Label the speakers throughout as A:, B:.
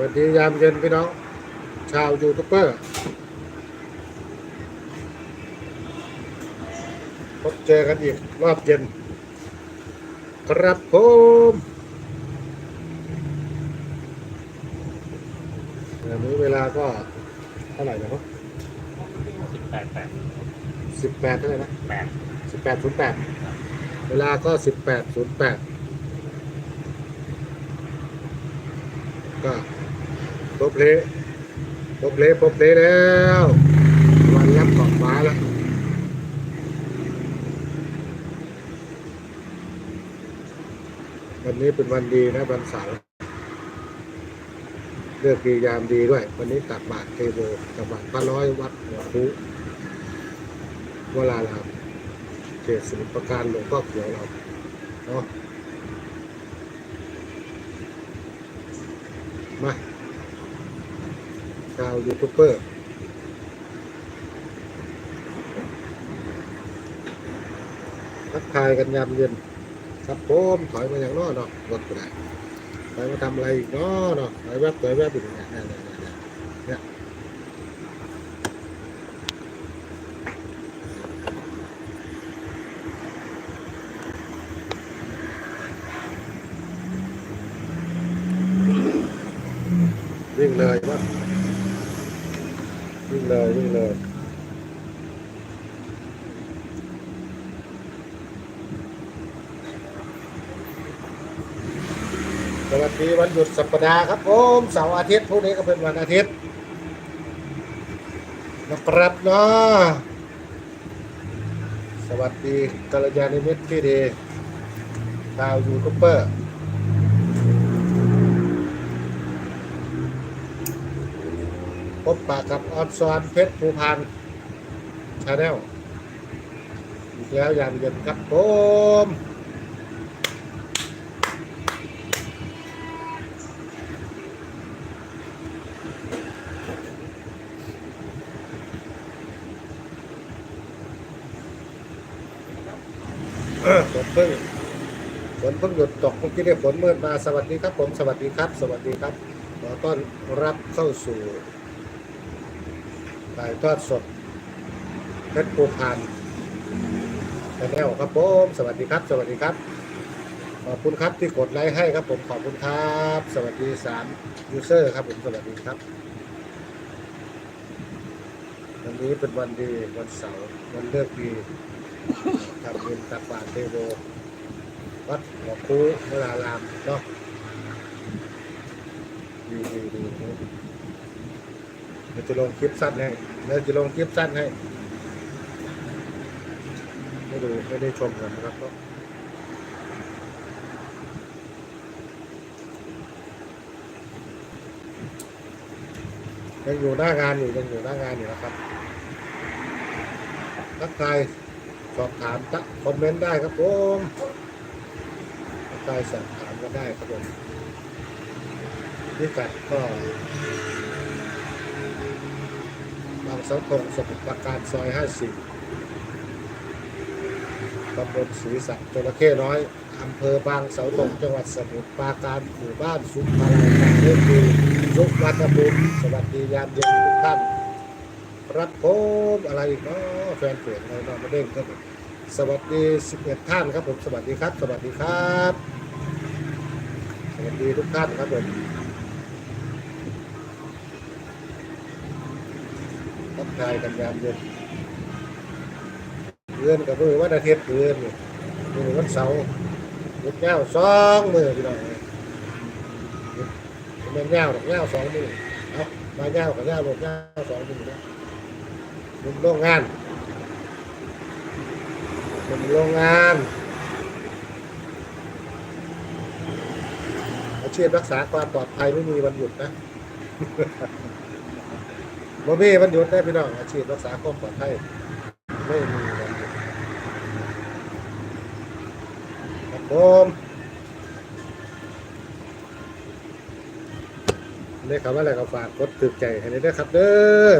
A: วัสดียามเย็นพี่น้อง ชาวยูทูบเบอร์ พบเจอกันอีกรอบเย็น ครับผมอันนี้เวลาก็เท่าไหร่นะครับ
B: สิบแปดแปด
A: สิบแปดเท่าไหร่นะ
B: แปด
A: สิบแปดศูนย์แปดเวลาก็สิบแปดศูนย์แปดก็ โปรเพลย์โปรเพลย์โปรเพลย์แล้ว วันรับขอบฟ้าแล้ววันนี้เป็นวันดีนะวันเสาร์เลือกดียามดีด้วย วันนี้ตักบาตรเทโวตักบาตรพระร้อยวัดหัวคุวลารามเขตสมุทรปราการหลวงพ่อเขียวเราเนาะมา ชาวยูทูบเบอร์ทักทายกันยามเย็น ครับผมถอยมาอย่างน้อเนาะรถก็ได้ถอยมาทำอะไรอีกน้อเนาะถอยแวบถอยแวบอีกเนี่ยเนี่ยเนี่ยเนี่ยเนี่ยวิ่งเลยว่าวิ่งเลยวิ่งเลย สวัสดีวันหยุดสัปดาห์ครับผมเสาร์อาทิตย์พรุ่งนี้ก็เป็นวันอาทิตย์นะครับเนาะสวัสดีกัลยาณมิตรที่ดีชาวยูทูบเบอร์พบปะกับออนซอนเพชรภูพานชาแนลอีกแล้วยามเย็นครับผม ฝนเพิ่งฝนเพิ่งหยุด ตกเมื่อกี้เนี่ยฝนมืดมาสวัสดีครับผมสวัสดีครับ สวัสดีครับขอต้อนรับเข้าสู่ถ่ายทอดสดเพชรภูพานชาแนลครับผมสวัสดีครับ สวัสดีครับ ขอบคุณครับที่กดไลค์ให้ครับผมขอบคุณครับ สวัสดีสามยูเซอร์ครับผมสวัสดีครับวันนี้เป็นวันดีวันเสาร์วันเลิกดีทำบุญตักบาตรเทโว วัดหัวคูเวลารามเนาะดีดีดีเดี๋ยวจะลงคลิปสั้นให้เดี๋ยวจะลงคลิปสั้นให้ไม่ดูไม่ได้ชมกันนะครับก็ยังอยู่หน้างานอยู่ยังอยู่หน้างานอยู่นะครับทักทายสอบถามตะคอมเมนต์ได้ครับผม ใครสอบถามก็ได้ครับผมพิกัดก็ บางเสาธงสมุทรปราการซอย50ตำบลศรีสักจระเข้น้อย อำเภอบางเสาธงจังหวัดสมุทรปราการหมู่บ้านสุขารายการเรื่องดีสุวรรณบุรีสวัสดียามเย็นทุกท่านรับผมอะไรอีกเนาะแฟนเพจอะไรเนาะมาเด้งครับผมสวัสดี 11 ท่านครับผม สวัสดีครับ สวัสดีครับ ดีทุกท่านครับผมทักทายกันยามเย็นเดือนกับมือวันอาทิตย์เดือนมือวันเสาร์ยุดเงาสองมือพี่น้องเงินเงาหรอกเงาสองมือเอามาเงากับเงาหลบเงาสองมือนะหนุ่มโรงงานหนุ่มโรงงาน อาชีพรักษาความปลอดภัยไม่มีวันหยุดนะบ่มีวันหยุดได้พี่น้องอาชีพรักษาความปลอดภัยไม่มีวันหยุดครับผมได้คำว่าอะไรก็ฝากกดตึกใจให้ได้ด้วยครับ เด้อ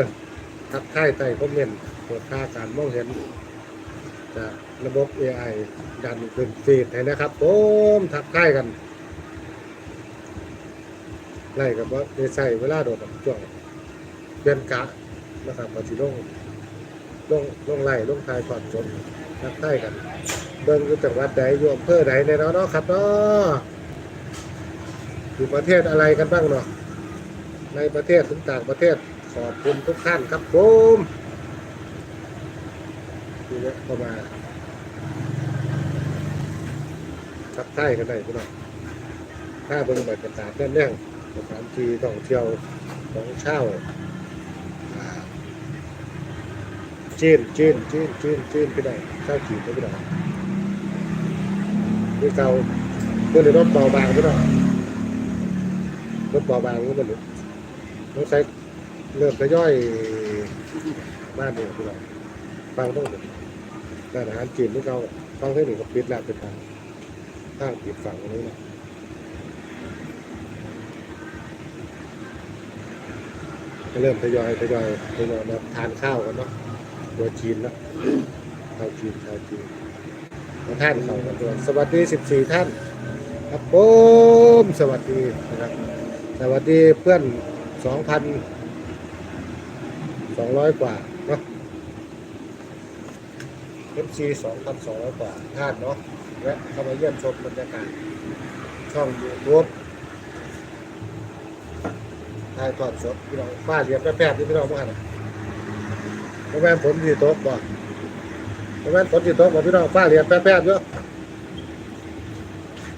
A: ทักทายใต้คอมเมนต์เปิดค่าการมองเห็นจากระบบ AI ดันขึ้นฟีดให้นะครับผมทักทายกัน ไล่กับว่าได้ใส่เวลาโดดช่วงเปลี่ยนกะนะครับมาสิลงลงลงไล่ลงทายก่อนจนนักไทยกันเบิ่งอยู่จังหวัดใดอยู่อำเภอใดในเนาะเนาะครับเนาะอยู่ประเทศอะไรกันบ้างเนาะในประเทศถึงต่างประเทศขอบคุณทุกท่านครับผมทีนี้เข้ามาทักทายกันได้พี่น้องถ้าเบิ่งบรรยากาศแน่นๆ สถานที่ท่องเที่ยวของเช่าอ่าจีนจีนจีนจีนจีนพี่น้เช่าจีนพี่น้องนี่เก่าเพื่อนรถเบาบางพี่น้รถเบาบางก็ไมันต้องใช้เริ่มทยอยบ้านเนี่ยพี่น้องฟังต้องร้านอาหารจีนที่เขาฟังเท่านี้ก็ปิดแล้วเป็นทางห้างปิดฝั่งตรงนี้นะ ก็เริ่มทยอยทยอยทยอยมาทานข้าวกันเนาะตัวจีนนะข้าวจีนข้าวจีนมาท่านเขากันด้วยสวัสดี14ท่านครับผมสวัสดีนะครับ สวัสดีเพื่อน2,200กว่าเนาะ FC 2,200กว่าท่านเนาะและเข้ามาเยี่ยมชมบรรยากาศช่องยูทูบ ถ่ายทอดสดพี่น้องป้าเรียบแป๊บๆนี่พี่น้องพวกนั้นเพราะแม่นฝนที่ตกบ่เพราะฉะนั้นฝนจิตตกบอกพี่น้องฟ้าเรียนแป๊บๆเยอะ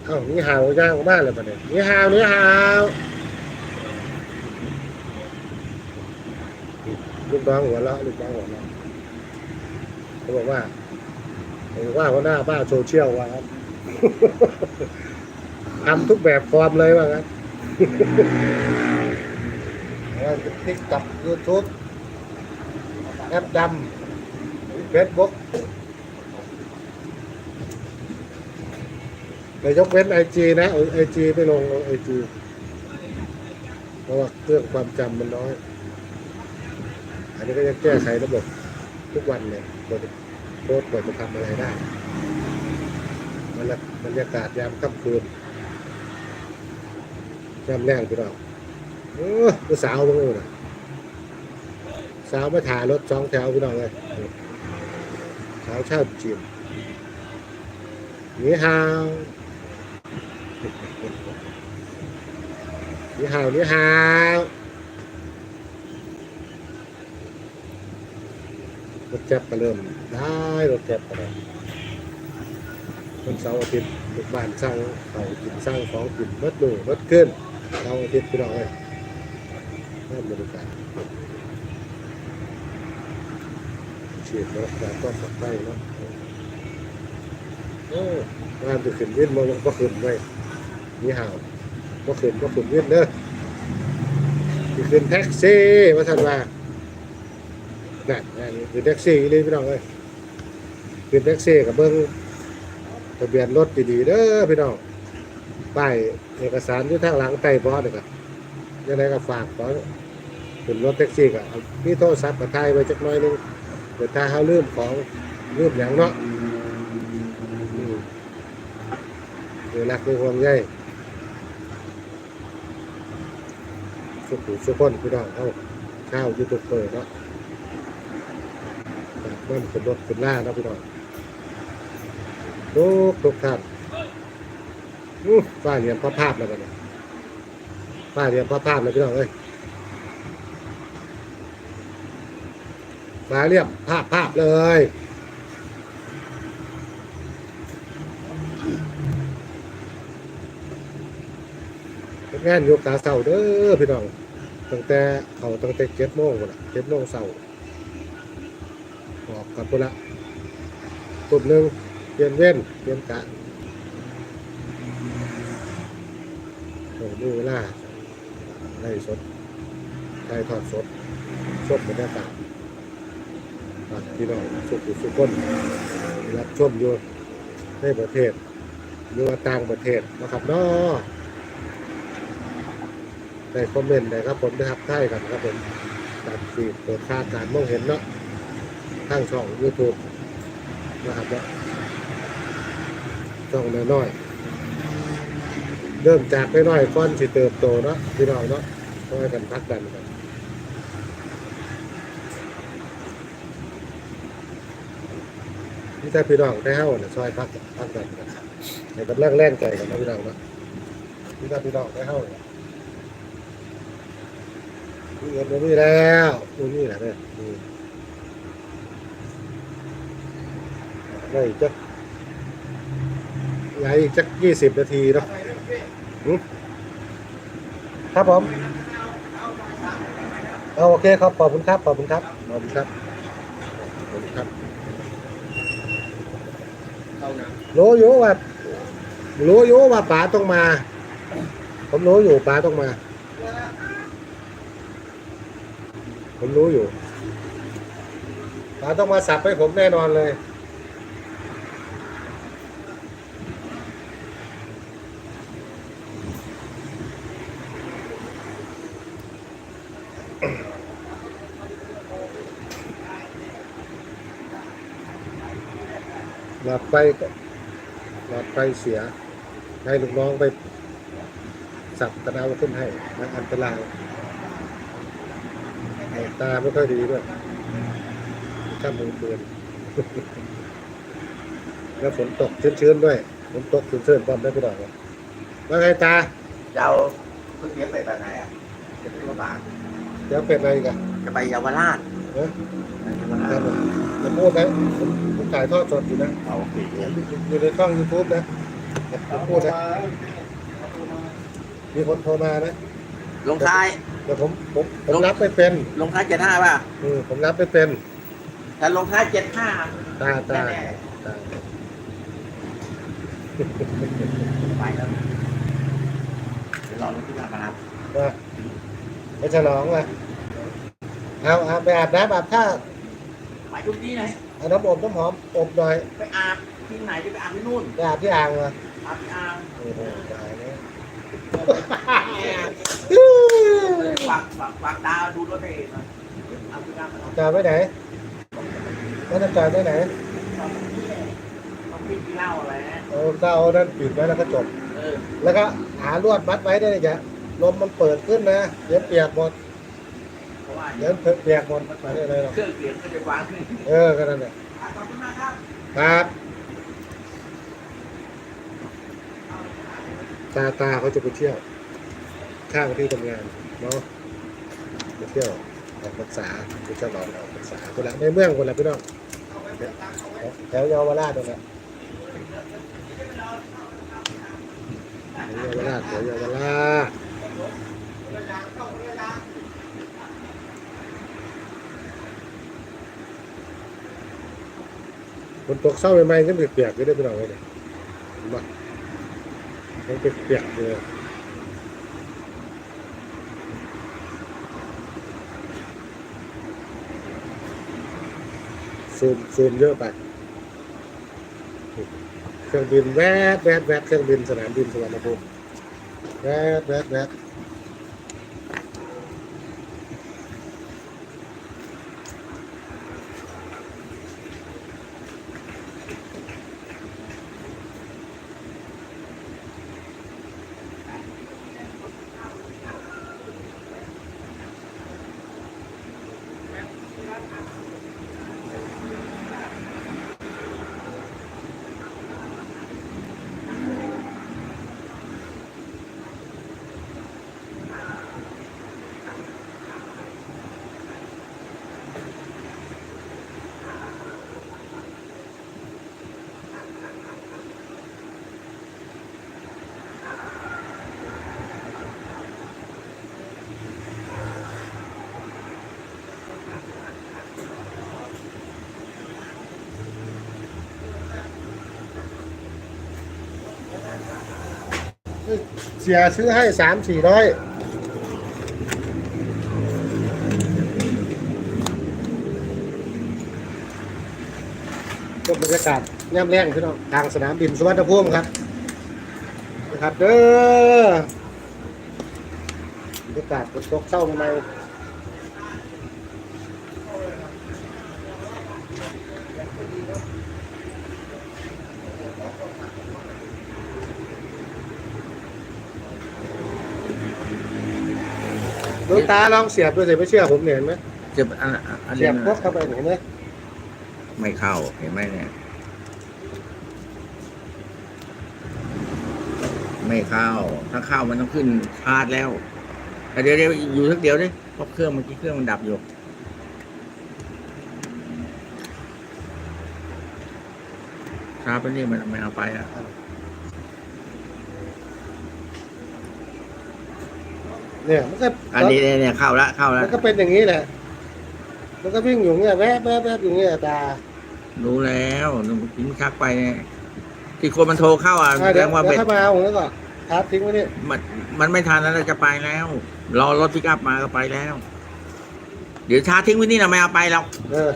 A: เอ้านี่หาวย่างออกมาเลยปะเนี่ยนี่หาวนี่หาวลูกน้องหัวเราะลูกน้องหัวเราะเขาบอกว่าเขาบอกว่าหัวหน้าบ้าโซเชียลว่าครับทำทุกแบบฟอร์มเลยว่างั้น ติ๊กต็อกยูทูบแอปดำเฟซบุ๊กแต่ยกเว้นไอจีนะไอจีไม่ลงไอจีเพราะว่าเครื่องความจำมันน้อย อันนี้ก็จะแก้ไขระบบทุกวันเลยกว่าจะโพสต์กว่าจะทำอะไรได้มันละบรรยากาศยามค่ำคืนยามแรงพี่น้อง เออผู้สาวเพิ่งรู้นะสาวม่ถ่ายรถสองแถวพี่น้องเลยสาวชาวจีนนี่ฮาวนี่ฮาวนี่ฮาวรถแจ๊บก็เริ่มได้รถแจ๊บก็ได้วันเสาร์อาทิตย์ทุกบ้านสร้างเขากินสร้างของกินเบิดมือเบิดขึ้นเสาร์อาทิตย์พี่น้องเลย เริ่มบริการฉีดรถแต่ก็สักไปเนาะโอ้งานจะขึ้นวินมาก็ขึ้นไว้นี่ฮาวก็ขึ้นก็ขึ้นขึ้นเด้อสิขึ้นแท็กซี่ว่าท่านว่านั่นนั่นขึ้นแท็กซี่เลยพี่น้องเอ้ยขึ้นแท็กซี่กับเบิ้งทะเบียนรถดีๆเด้อพี่น้องป้ายเอกสารอยู่ทางหลังใต้บอสนี่ก็ยังไงก็ฝากขอ ขึ้นรถแท็กซี่ก็เอามีโทรศัพท์กับถ่ายไว้จักหน่อยหนึงเดี๋ยวถ้าเขาลืมของลืมอย่างเนาะอืมเดี๋ยวรักในห่วงใยสุขุสุขคนพี่น้องเขาข้าวยูทูบเบอร์เนาะจากบ้านขึ้นรถขึ้นล่าเนาะพี่น้องทุกทุกท่านอู้ฟ้าเหลี่ยมพระภาพแล้วกันเนี่ยฟ้าเหลี่ยมพระภาพเลยพี่น้องเอ้ย ฟ้าเหลี่ยมภาพภาพเลยเฮ็ดงานยู่กาเสาเด้อพี่น้อง ตั้งแต่เขาตั้งแต่เจ็ดโมงพุ่นละเจ็ดโมงเสาร์ออกกับพุ่นละตุ่มหนึ่งเปลี่ยนเว้นเปลี่ยนกะโอ้ดูเวลาไล่สดไล่ทอดสดสดบรรยากาศฝาก พี่น้องสุขสุขคนรับชมอยู่ในประเทศหรือว่าต่างประเทศนะครับเนาะในคอมเมนต์นะครับผมนะครับใช่กันครับผมตัดฟีเปิดค่าการมองเห็นเนาะทางช่อง YouTube นะครับเนาะช่องน้อยๆเริ่มจากน้อยๆก้อนสิเติบโตเนาะพี่น้องเนาะช่วยกันพักดันกัน นี่ถ้าพี่น้องได้เฮ้าเนี่ยช่วยพักพักดันกันให้กำลังแรงใจกันนะพี่น้องนะนี่ถ้าพี่น้องได้เฮ้าเนี่ยมีเงินมามีแล้วมีนี่แหละเนี่ยได้อีกจักไงอีกจักยี่สิบนาทีเนาะครับผมเอาโอเคครับ ขอบคุณครับ ขอบคุณครับ ขอบคุณครับ ขอบคุณครับ
B: เข้านะ
A: รู้อยู่ว่า รู้อยู่ว่าป๋าต้องมา ผมรู้อยู่ป๋าต้องมา ผมรู้อยู่ป๋าต้องมาสับให้ผมแน่นอนเลยหลอดไฟก็ หลอดไฟเสีย ให้ลูกน้องไปสับตะนาวขึ้นให้มันอันตรายตาไม่ค่อยดีด้วยข้ามมือปืนแล้วฝนตกชื้นๆด้วยฝนตกชื้นๆความได้ไปหน่อยว่าไงตา
C: จะเอาก๋วยเตี๋ยวเป็ดแบบไหนอะจะเป็นกระบะ
A: เดี๋ยวเป็นอะไรอีกัน
C: จะไปเยาวราช
A: เออ
C: ไปเยาวรา
A: ครั
C: ช
A: บผมจะพูดนะผมผมถ่ายทอดสดอยู่นะ
C: เอาโอเค
A: อยู่ในช่องยูทูบนะผมพูดนะมีคนโทรมานะ
C: ลงท้าย
A: แต่ผมผมผมรับไม่เป็น
C: ลงท้ายเจ็ดห้าป่ะ
A: อืมผมรับไม่เป็น
C: ถ้าลงท้ายเจ็ดห้า
A: ตาตา
C: แน่
A: ตา
C: ไปแล้วเดี๋ยวรอรถที่มารับ
A: ว่าไปฉลองมาเอาเอาไปอาบน้ำอาบท่า
C: ไปทุกที่ไหน
A: เอาน้ำอบน้ำหอมอบหน่อย
C: ไปอาบที่ไหนจะไปอาบที่นู่น
A: ไปอาบที่อ่างมา
C: อาบที่อ่าง
A: โอ้โหตายแล้ว
C: ฝากฝากฝากดาวดูรถให้หน่อยอาบที่อ่างมา
A: จอดไว้ไหนแล้วจะจอดไว้ไหน
C: ต้องกินเหล้าอะไรนะ
A: เอาเต้าเอานั่นปิดไว้แล้วก็จบ
C: เออ
A: แล้วก็หาลวดมัดไว้ได้เลยจ้ะลมมันเปิดขึ้นนะเดี๋ยวเปียกหมด
C: เพราะ ว่า
A: เดี๋ยวเปียกหมดไม่ได้เลยหรอก
C: เครื่องเสียงก็จะวางขึ้น
A: เออก็นั่นแหละ
C: ขอบคุณมากครับ
A: ครับตาตาเขาจะไปเที่ยว ข้างที่ทำงานเนาะไปเที่ยวออกพรรษาไปฉลองออกพรรษาคนละในเมืองคนละพี่น้องแถวเยาวราชตรงนั้นแถวเยาวราชแถวเยาวราช ฝนตกเศร้าใหม่ๆก็เปียกๆอยู่ได้พี่น้องเลยเนี่ยเห็นเปียกๆเลยซูมซูมเยอะไป เครื่องบินแวดแวดแวดเครื่องบินสนามบินสุวรรณภูมิแวดแวดแวดเสียซื้อให้สามสี่ร้อยก็บรรยากาศย่ำแรงพี่น้องทางสนามบินสุวรรณภูมิครับนะครับเด้อบรรยากาศฝนตกเศร้าใหม่ ตาลองเสียบดูสิไม่เชื่อผมเนี่ยเห็นไหม
C: จะอันอัน
A: เสี
C: นี้
A: ยบพวกเข้าไปเห็นไหม
C: ไม่เข้าเห็นไหมเนี่ย ไม่เข้า ถ้าเข้ามันต้องขึ้นชาร์จแล้วแต่เดี๋ยวเดี๋ยวอยู่สักเดียวดิเพราะเครื่องเมื่อกี้เครื่องมันดับอยู่ ชาร์จไปนี่มันไม่เอาไปอะ
A: เนี่ยมันก็
C: อันนี้เนี่ยเนี่ยเข้าละเข้าละ
A: มันก็เป็นอย่างนี้แหละ มันก็วิ่งอยู่เงี้ยแวบแวบแวบอยู่เงี้ยตา
C: รู้แล้วหนูทิ้งชักไปเนี่ยที่คนมันโทรเข้าอะ
A: อะ
C: แส
A: เดี๋
C: ด
A: ยว
C: งว่า
A: เดี๋
C: เบ็
A: ยว
C: ด
A: เข้ามาเอาของนี้ก่อนชาร์จทิ้งไว้นี่
C: มันมันไม่ทันแล้วเราจะไปแล้ว รอรถพิกอัพมาก็ไปแล้ว เดี๋ยวชาร์จทิ้งไว้นี่นะไม่เอาไปหรอก
A: เออ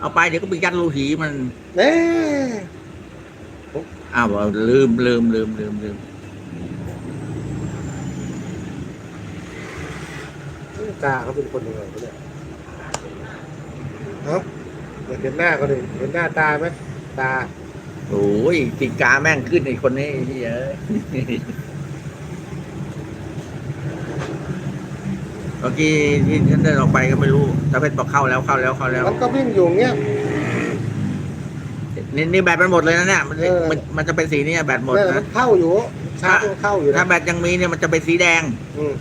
C: เอาไปเดี๋ยวก็ไปยัดรูหีมัน
A: เน่
C: อ้าวลืมลืมลืมลืมลืม
A: ตาเขาเป็นคนยังไงวะเนี่ยเอ้าอยากเห็นหน้าก็ดิเห็นหน้าตาไหมตา
C: โอ้ยติดกาแม่งขึ้นไอ้คนนี้ไอ้เหี้ยเอ้ยเมื่อกี้ที่ฉันเดินออกไปก็ไม่รู้ตาเพชรบอกเข้าแล้วเข้าแล้วเข้าแล้ว
A: มันก็วิ่งอยู่เงี้ย
C: นี่นี่แบตมันหมดเลยนะเนี่ยมัน
A: เออ
C: มันมันจะเป็นสีนี้แบตหมด
A: เนี่ยมั
C: นะ
A: นเข้าอยู่ชาร์จมันเข้าอยู่
C: ถ้า
A: นะ
C: แบตยังมีเนี่ยมันจะเป็นสีแดง
A: อืม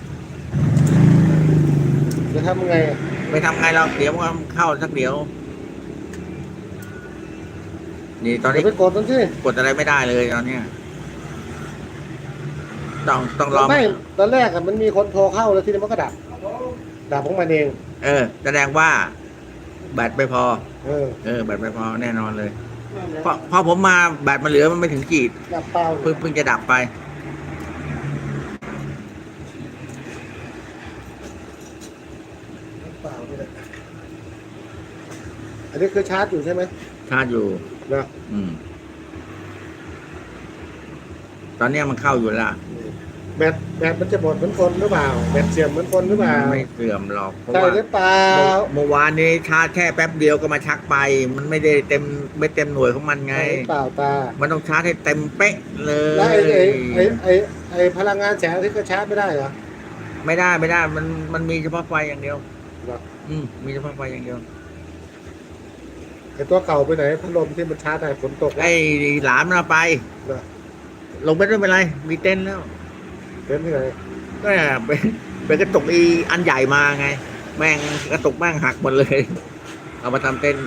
A: จะทำยังไงอะ
C: ไปทำไงเราเดี๋ยวมันเข้าสักเดี๋ยว นี่ตอน
A: เดี๋
C: นี้
A: ยวไปกดมันสิ
C: กดอะไรไม่ได้เลยตอนเนี้ยต้องต้องรอ
A: ไม่ตอนแรกอะมันมีคนโทรเข้าแล้วทีนี้มันก็ดับดับของมันเอง
C: เออ แสดงว่าแบตไม่พอ
A: เออ
C: เออแบตไม่พอแน่นอนเลยเพราะพอผมมาแบตมันเหลือมันไม่ถึงขีด
A: ดับเปล่า
C: เพิ่งเพิ่งจะดับไป
A: ดับเปล่านี่แหละอั นนี้คือชาร์จอยู่ใช่ไหม
C: ชาร์จอยู่
A: เนาะ
C: อืม ตอนเนี้ยมันเข้าอยู่ละ
A: แบตแบตมันจะหมดเหมือนคนหรือเปล่าแบตเสื่อมเหมือนคนหรือเปล่า
C: ไม่เสื่อมหรอกเพราะ
A: ใช่
C: ว่า
A: หรือเปล่า
C: เมื่อเมื่อวานนี้ชาร์จแค่แป๊บเดียวก็มาชักไป มันไม่ได้เต็มไม่เต็มหน่วยของมันไง
A: ใช่หรือเปล่าตา
C: มันต้องชาร์จให้เต็มเป๊ะเล
A: แล้วไอ้
C: ย
A: ไอ้ไอ้ไอ้ไอ้พลังงานแสงอาที่ก็ชาร์จไม่ได้เหรอ
C: ไม่ได้ไม่ได้ มันมันมีเฉพาะไฟอย่างเดียว
A: เหรอ
C: อืมมีเฉพาะไฟอย่างเดียว
A: ไอ้ตัวเก่าไปไหนพัดลมที่มันชาร์จได้ฝนตกแล้ว
C: ไอ้หลานมันเอาไป
A: เหรอ
C: ลงไปไม่เป็นไร มีเต็นท์แล้ว
A: เป็นที่ไหน
C: ก็เป็นเป็นกระตุกอีอันใหญ่มาไง แม่งกระตุกแม่งหักหมดเลย เอามาทำเต็นท์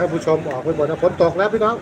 A: ท่านผู้ชมออกไปหมดนะฝนตกแล้วพี่น้อง